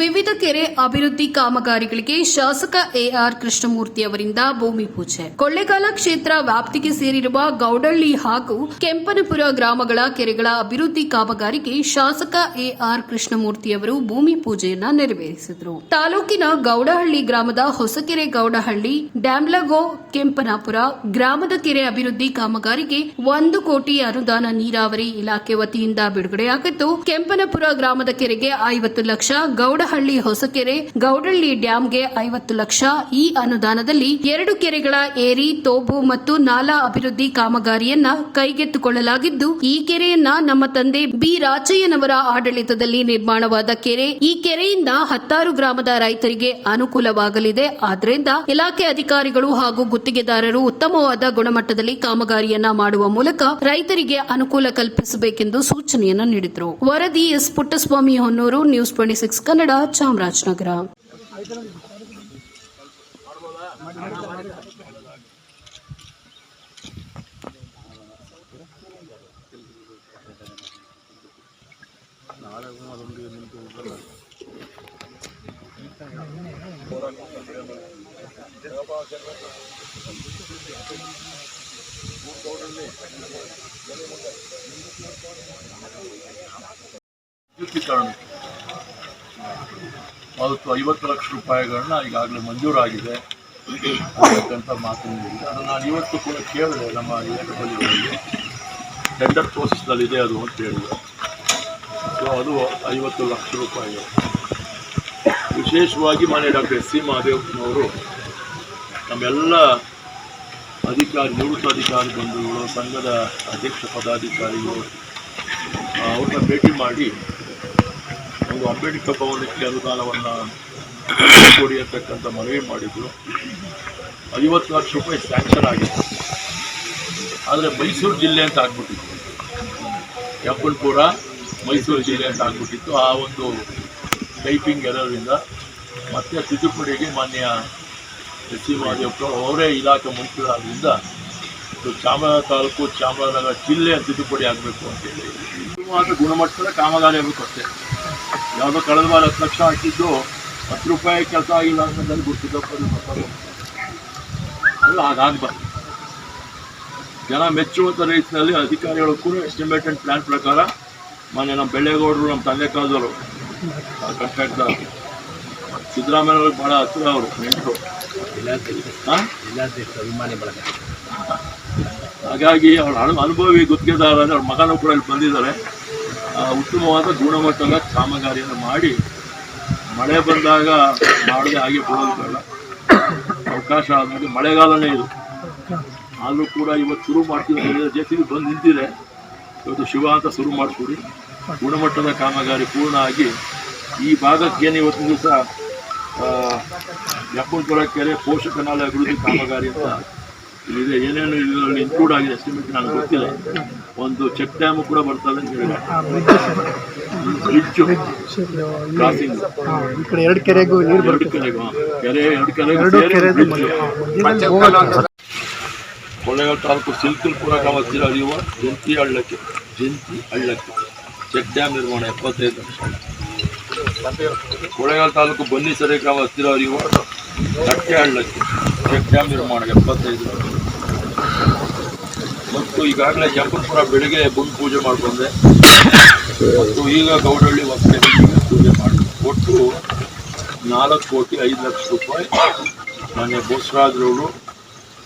ವಿವಿಧ ಕೆರೆ ಅಭಿವೃದ್ಧಿ ಕಾಮಗಾರಿಗಳಿಗೆ ಶಾಸಕ ಎಆರ್ ಕೃಷ್ಣಮೂರ್ತಿ ಅವರಿಂದ ಭೂಮಿ ಪೂಜೆ. ಕೊಳ್ಳೇಗಾಲ ಕ್ಷೇತ್ರ ವ್ಯಾಪ್ತಿಗೆ ಸೇರಿರುವ ಗೌಡಳ್ಳಿ ಹಾಗೂ ಕೆಂಪನಪುರ ಗ್ರಾಮಗಳ ಕೆರೆಗಳ ಅಭಿವೃದ್ಧಿ ಕಾಮಗಾರಿಗೆ ಶಾಸಕ ಎಆರ್ ಕೃಷ್ಣಮೂರ್ತಿ ಅವರು ಭೂಮಿ ಪೂಜೆಯನ್ನ ನೆರವೇರಿಸಿದರು. ತಾಲೂಕಿನ ಗೌಡಹಳ್ಳಿ ಗ್ರಾಮದ ಹೊಸಕೆರೆ ಗೌಡಹಳ್ಳಿ, ಡ್ಯಾಮ್ಲಗೋ, ಕೆಂಪನಾಪುರ ಗ್ರಾಮದ ಕೆರೆ ಅಭಿವೃದ್ಧಿ ಕಾಮಗಾರಿಗೆ ಒಂದು ಕೋಟಿ ಅನುದಾನ ನೀರಾವರಿ ಇಲಾಖೆ ವತಿಯಿಂದ ಬಿಡುಗಡೆಯಾಗಿದ್ದು, ಕೆಂಪನಪುರ ಗ್ರಾಮದ ಕೆರೆಗೆ ಐವತ್ತು ಲಕ್ಷ ಗೌಡಹಳ್ಳಿ ಹೊಸಕೆರೆ ಗೌಡಹಳ್ಳಿ ಡ್ಯಾಂಗೆ ಐವತ್ತು ಲಕ್ಷ. ಈ ಅನುದಾನದಲ್ಲಿ ಎರಡು ಕೆರೆಗಳ ಏರಿ ತೋಬು ಮತ್ತು ನಾಲಾ ಅಭಿವೃದ್ಧಿ ಕಾಮಗಾರಿಯನ್ನ ಕೈಗೆತ್ತಿಕೊಳ್ಳಲಾಗಿದ್ದು, ಈ ಕೆರೆಯನ್ನ ನಮ್ಮ ತಂದೆ ಬಿ. ರಾಚಯ್ಯನವರ ಆಡಳಿತದಲ್ಲಿ ನಿರ್ಮಾಣವಾದ ಕೆರೆ. ಈ ಕೆರೆಯಿಂದ ಹತ್ತಾರು ಗ್ರಾಮದ ರೈತರಿಗೆ ಅನುಕೂಲವಾಗಲಿದೆ. ಆದ್ದರಿಂದ ಇಲಾಖೆ ಅಧಿಕಾರಿಗಳು ಹಾಗೂ ಗುತ್ತಿಗೆದಾರರು ಉತ್ತಮವಾದ ಗುಣಮಟ್ಟದಲ್ಲಿ ಕಾಮಗಾರಿಯನ್ನ ಮಾಡುವ ಮೂಲಕ ರೈತರಿಗೆ ಅನುಕೂಲ ಕಲ್ಪಿಸಬೇಕೆಂದು ಸೂಚನೆಯನ್ನು ನೀಡಿದರು. ವರದಿ S. Puttaswamy Honnur, news twenty six Kannada. Chamarajanagar. ವಿದ್ಯುತೀಕರಣ ಅವತ್ತು ಐವತ್ತು ಲಕ್ಷ ರೂಪಾಯಿಗಳನ್ನ ಈಗಾಗಲೇ ಮಂಜೂರಾಗಿದೆ ಅಂತಕ್ಕಂಥ ಮಾತನ್ನು ಹೇಳಿದೆ. ಅದನ್ನು ನಾನು ಇವತ್ತು ಕೂಡ ಕೇಳಿದೆ ನಮ್ಮ ಏಕಬಲಿಗಳಲ್ಲಿ ಟೆಂಡರ್ ಪ್ರೋಸೆಸ್ನಲ್ಲಿದೆ ಅದು ಅಂತ ಹೇಳಿದೆ. ಸೊ ಅದು ಐವತ್ತು ಲಕ್ಷ ರೂಪಾಯಿ ವಿಶೇಷವಾಗಿ ಮಾನ್ಯ ಡಾಕ್ಟರ್ ಎಸ್ ಸಿ ಮಹದೇವನವರು ನಮ್ಮೆಲ್ಲ ಅಧಿಕಾರಿ, ನಿವೃತ್ತ ಅಧಿಕಾರಿ ಬಂಧುಗಳು, ಸಂಘದ ಅಧ್ಯಕ್ಷ ಪದಾಧಿಕಾರಿಗಳು ಅವ್ರನ್ನ ಭೇಟಿ ಮಾಡಿ ಒಂದು ಅಂಬೇಡ್ಕರ್ ಭವನಕ್ಕೆ ಅನುದಾನವನ್ನು ಕೊಡಿ ಅಂತಕ್ಕಂಥ ಮನವಿ ಮಾಡಿದ್ರು. ಐವತ್ತು ಲಕ್ಷ ರೂಪಾಯಿ ಸ್ಯಾಂಕ್ಷನ್ ಆಗಿತ್ತು. ಆದರೆ ಮೈಸೂರು ಜಿಲ್ಲೆ ಅಂತ ಆಗ್ಬಿಟ್ಟಿತ್ತು. ಯಪ್ಪನ್ಪುರ, ಮೈಸೂರು ಜಿಲ್ಲೆ ಅಂತ ಆಗ್ಬಿಟ್ಟಿತ್ತು. ಆ ಒಂದು ಟೈಪಿಂಗ್ ಎರರಿಂದ ಮತ್ತೆ ತಿದ್ದುಪಡಿಗೆ ಮಾನ್ಯ ಎಸ್ ಸಿ ಅವರೇ ಇಲಾಖೆ ಮಂತ್ರಿಗಳಾದ್ರಿಂದ ಇದು ಚಾಮರಾಜ ತಾಲೂಕು, ಚಾಮರಾಜನಗರ ಜಿಲ್ಲೆ ತಿದ್ದುಪಡಿ ಆಗಬೇಕು ಅಂತೇಳಿ ಗುಣಮಟ್ಟದ ಕಾಮಗಾರಿ ಆಗಬೇಕು ಅಷ್ಟೇ. ಯಾವುದೋ ಕಳೆದ ವಾರ ಹತ್ತು ಲಕ್ಷ ಹಾಕಿದ್ದು, ಹತ್ತು ರೂಪಾಯಿ ಕೆಲಸ ಆಗಿಲ್ಲ ಅನ್ನೋದನ್ನು ಗುರುತಿದ್ದಪ್ಪ ಅಲ್ಲ ಹಾಗಾಗಬಾರ್ದು. ಜನ ಮೆಚ್ಚುವಂಥ ರೀತಿಯಲ್ಲಿ ಅಧಿಕಾರಿಗಳು ಕೂಡ ಎಸ್ಟಿಮೇಟೆಡ್ ಪ್ಲ್ಯಾನ್ ಪ್ರಕಾರ ಮೊನ್ನೆ ನಮ್ಮ ಬೆಳ್ಳೆಗೌಡರು, ನಮ್ಮ ತಂದೆ ಕಾಲದವರು ಕಾಂಟ್ರಾಕ್ಟರ್ ಸಿದ್ದರಾಮಯ್ಯವ್ರಿಗೆ ಭಾಳ ಹತ್ತಿರ ಅವರು, ನೆಂಟರು. ಹಾಗಾಗಿ ಅವ್ರ ಅನು, ಅನುಭವಿ ಗುತ್ತಿಗೆದಾರ ಅವ್ರ ಮಗನೂ ಕೂಡ ಇಲ್ಲಿ ಬಂದಿದ್ದಾರೆ. ಉತ್ತಮವಾದ ಗುಣಮಟ್ಟದ ಕಾಮಗಾರಿಯನ್ನು ಮಾಡಿ ಮಳೆ ಬಂದಾಗ ಮಾಡದೆ ಹಾಗೆ ಬಿಡೋದಿಲ್ಲ ಅವಕಾಶ ಆದಮೇಲೆ ಮಳೆಗಾಲನೇ ಇದು. ಆದರೂ ಕೂಡ ಇವತ್ತು ಶುರು ಮಾಡ್ತೀವಿ ಜೆ ಸಿ ಬಂದು ನಿಂತಿದೆ. ಇವತ್ತು ಶಿವ ಅಂತ ಶುರು ಮಾಡಿಸ್ಕೊಡಿ ಗುಣಮಟ್ಟದ ಕಾಮಗಾರಿ ಪೂರ್ಣ ಆಗಿ ಈ ಭಾಗಕ್ಕೇನು ಇವತ್ತಿನ ದಿವಸ ಯಪ್ಪನಪುರ ಕೆರೆ ಪೋಷಕನಾಲಯ ಅಭಿವೃದ್ಧಿ ಕಾಮಗಾರಿ ಅಂತ ಇಲ್ಲಿದೆ. ಏನೇನು ಇದರಲ್ಲಿ ಇನ್ಕ್ಲೂಡ್ ಆಗಿದೆ ಎಸ್ಟಿಮೇಟ್ ನನಗೆ ಗೊತ್ತಿಲ್ಲ. ಒಂದು ಚೆಕ್ ಡ್ಯಾಮು ಕೂಡ ಬರ್ತದೆ ಅಂತ ಹೇಳಿದ್ರೆ ಬ್ರಿಡ್ಜು ಕ್ರಾಸಿಂಗ್ ಈ ಕಡೆ ಎರಡು ಕೆರೆಗೂ ನೀರು ಎರಡು ಕೆರೆಗೂ ಕೆರೆ ಎರಡು ಕೆರೆ. ಕೊಳ್ಳೇಗಾಲ ತಾಲೂಕು ಸಿಲ್ಕಲ್ಪುರ ಗ್ರಾಮ ಹತ್ತಿರ ಹರಿಯುವ ಜಂತಿ ಹಳ್ಳಕ್ಕೆ. ಜಂತಿ ಹಳ್ಳಕ್ಕೆ. ಚೆಕ್ ಡ್ಯಾಮ್ ನಿರ್ಮಾಣ ಎಪ್ಪತ್ತೈದು ಲಕ್ಷ ಕೊಳ್ಳೇಗಾಲ ತಾಲೂಕು ಬನ್ನಿಸರೆ ಗ್ರಾಮ ಹತ್ತಿರ ಹರಿಯುವ ಕಟ್ಟೆ ಹಳ್ಳಕ್ಕೆ. ಚೆಕ್ ಡ್ಯಾಮ್ ನಿರ್ಮಾಣ ಎಪ್ಪತ್ತೈದು ಲಕ್ಷ ಮತ್ತು ಈಗಾಗಲೇ ಜಂಪಲ್ಪುರ ಬೆಳಿಗ್ಗೆ ಬಂದು ಪೂಜೆ ಮಾಡಿಕೊಂಡೆ ಮತ್ತು ಈಗ ಗೌಡಹಳ್ಳಿ ಹೊಸಕೆ ಪೂಜೆ ಮಾಡಿ ಒಟ್ಟು ನಾಲ್ಕು ಕೋಟಿ ಐದು ಲಕ್ಷ ರೂಪಾಯಿ ಮಾನ್ಯ ಬೋಸರಾಜ್ರವರು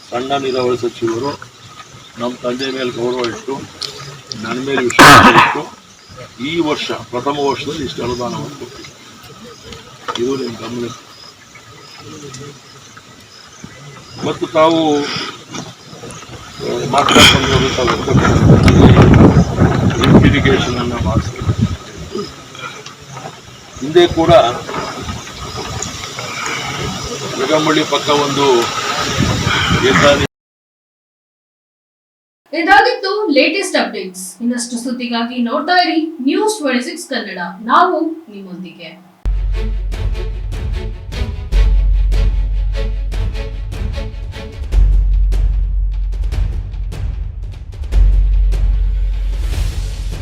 ಸಣ್ಣ ನೀರಾವರಿ ಸಚಿವರು, ನಮ್ಮ ತಂದೆ ಮೇಲೆ ಗೌರವ ಇಟ್ಟು, ನನ್ನ ಮೇಲೆ ವಿಶ್ವಾಸ ಇಟ್ಟು ಈ ವರ್ಷ, ಪ್ರಥಮ ವರ್ಷದಲ್ಲಿ ಇಷ್ಟು ಅನುದಾನವನ್ನು ಕೊಟ್ಟಿದ್ದಾರೆ ಇದು ನಿಮ್ಮ ಗಮನ ಮತ್ತು ತಾವು ಮಾತಾಡ್ಕೊಂಡು ತಾವು ಇರಿಗೇಷನ್ ಅನ್ನು ಮಾಡಿಸ್ಬೇಕು ಹಿಂದೆ ಕೂಡ ಜಗಂಬಳ್ಳಿ ಪಕ್ಕ ಒಂದು ಇದಾಗಿತ್ತು ಲೇಟೆಸ್ಟ್ ಅಪ್ಡೇಟ್ಸ್ ಇನ್ನಷ್ಟು ಸುದ್ದಿಗಾಗಿ ನೋಡ್ತಾ ಇರಿ ನ್ಯೂಸ್ ಟ್ವೆಂಟಿ ಸಿಕ್ಸ್ ಕನ್ನಡ. ನಾವು ನಿಮ್ಮೊಂದಿಗೆ.